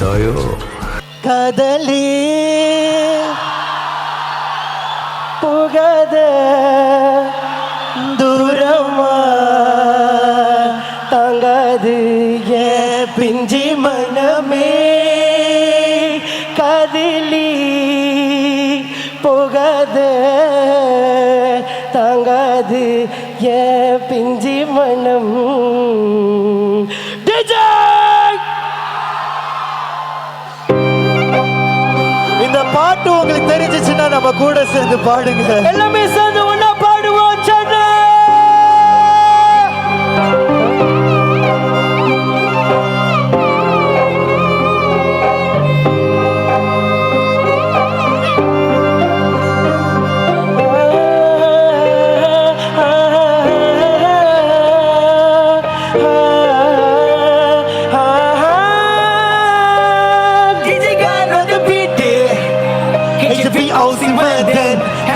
தாயோ? காதலி. புகத தூரமா? தாங்காது ஏ பிஞ்சி மனமே. கதிலி புகத தாங்காது ஏ பிஞ்சி மனம். பாட்டு உங்களுக்கு தெரிஞ்சிச்சுன்னா நம்ம கூட சேர்ந்து பாடுங்க. எல்லாமே sir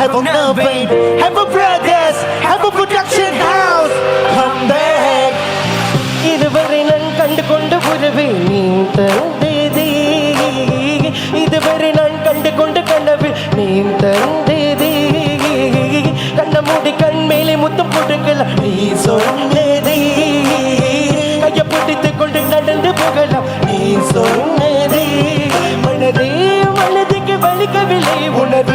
have a Melbourne, have a brothers, have a production house. Come back. இதுவரை நான் கண்டு கொண்ட உறவு நீ தந்தேதி இதுவரை நான் கண்டு கொண்ட கனவு நீ தந்தேதி கண்ண மூடி கண் மேலே முத்தம் போட்டுக்கலாம் நீ சொன்னதே கையை பிடித்து கொண்டு நடந்து போகலாம் நீ சொன்னதே மனதே மனதுக்கு வலிக்கவில்லை உணர்வு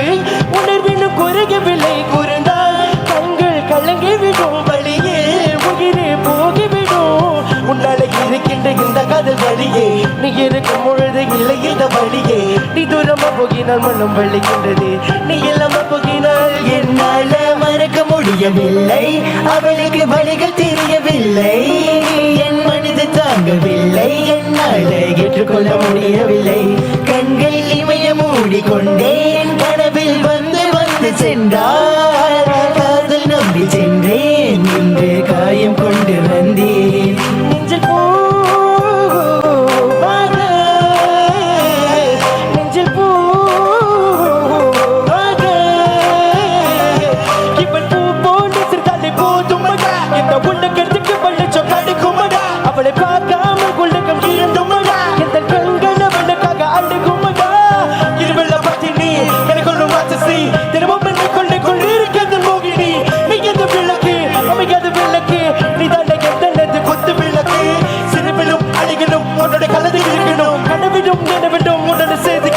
இல்லாம போகினால் மனம் வலிக்கின்றது நீ இல்லாம போகினால் என்னால மறக்க முடியவில்லை. அவளுக்கு வழிகள் தெரியவில்லை. என் மனது தாங்கவில்லை. என்னால ஏற்றுக்கொள்ள முடியவில்லை. கண்கள் இமய மூடிக்கொண்டே என் கனவில் வந்து வந்து சென்றார். காதல் நம்பி சென்றேன். இன்று கனவிலும் நினைவிலும் உன்னோட சேர்ந்து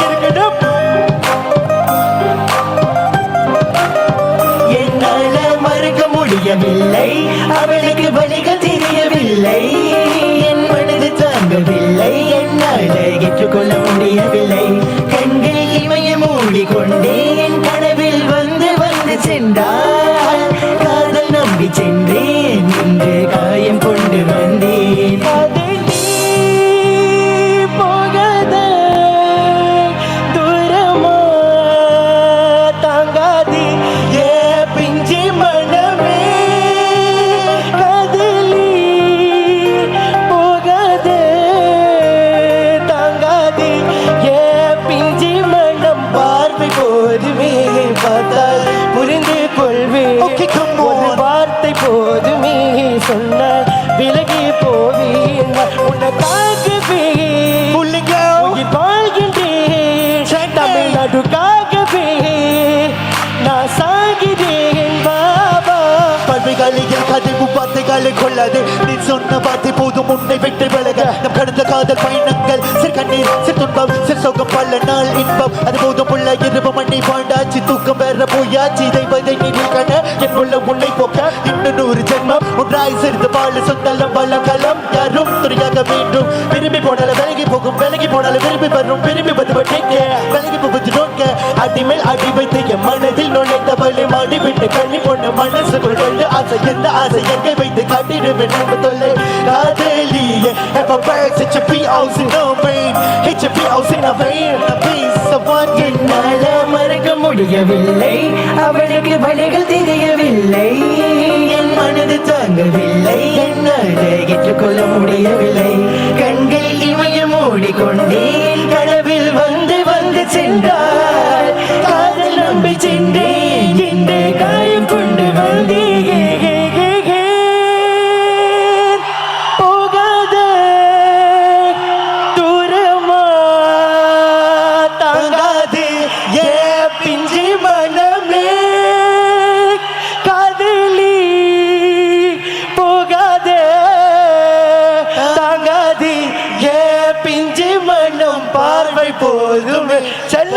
என்னால மறக்க முடியவில்லை. அவளுக்கு வழிகள் தெரியவில்லை. என் மனது தாங்கவில்லை. என்னால் ஏற்றுக்கொள்ள விலகி போவேன் உனக்காகவே புள்ளிங்க உயிர் வாழ்கின்றேன். தமிழ்நாடுக்காகவே நான் சாகிறேன். பாபா பல்விகளில் கதைவு வார்த்தைகளை கொள்ளாது. நீ சொன்ன வார்த்தை போதும் உன்னை விட்டு விலக நம் கடந்த காதல் பயணங்கள் சிறு கண்ணீர் சிறு துன்பம் சிறு சோகம் பல நாள் இன்பம். அது போதும் உள்ள இரவு போயாச்சு தூக்கம் வேற போயாச்சு. இதை வதை நீரில் கண என் உள்ள உன்னை போக்க. இன்னும் நூறு ஜென்மம் ஒன்றாய் சிறிது வாழ சொந்தலம் வளம் கலம். யாரும் துணையாக வேண்டும் விரும்பி போனால விலகி போகும் விலகி போனால விரும்பி வரும் விரும்பி வந்து விட்டீங்க விலகி போகுது நோக்க. அடிமேல் அடி வைத்து என் மனதில் நுழைந்த நுழைந்தவளை மாடி விட்டு கண்ணி பொண்ணு மனசுக்குள் கொண்டு ஆசை எந்த ஆசை? எங்கே வைத்து காட்டிடுவேன் நம்ம தொல்லை? காதலியே have a bird such a PO's in no rain hit your PO's in a vein தெரியவில்லை. அவளுக்கு வழிகள் தெரியவில்லை. என் மனது தாங்கவில்லை. என்னால் ஏற்றுக்கொள்ள முடியவில்லை. கண்கள் இமயம் மூடிக்கொண்டேன் போதுமே. செல்ல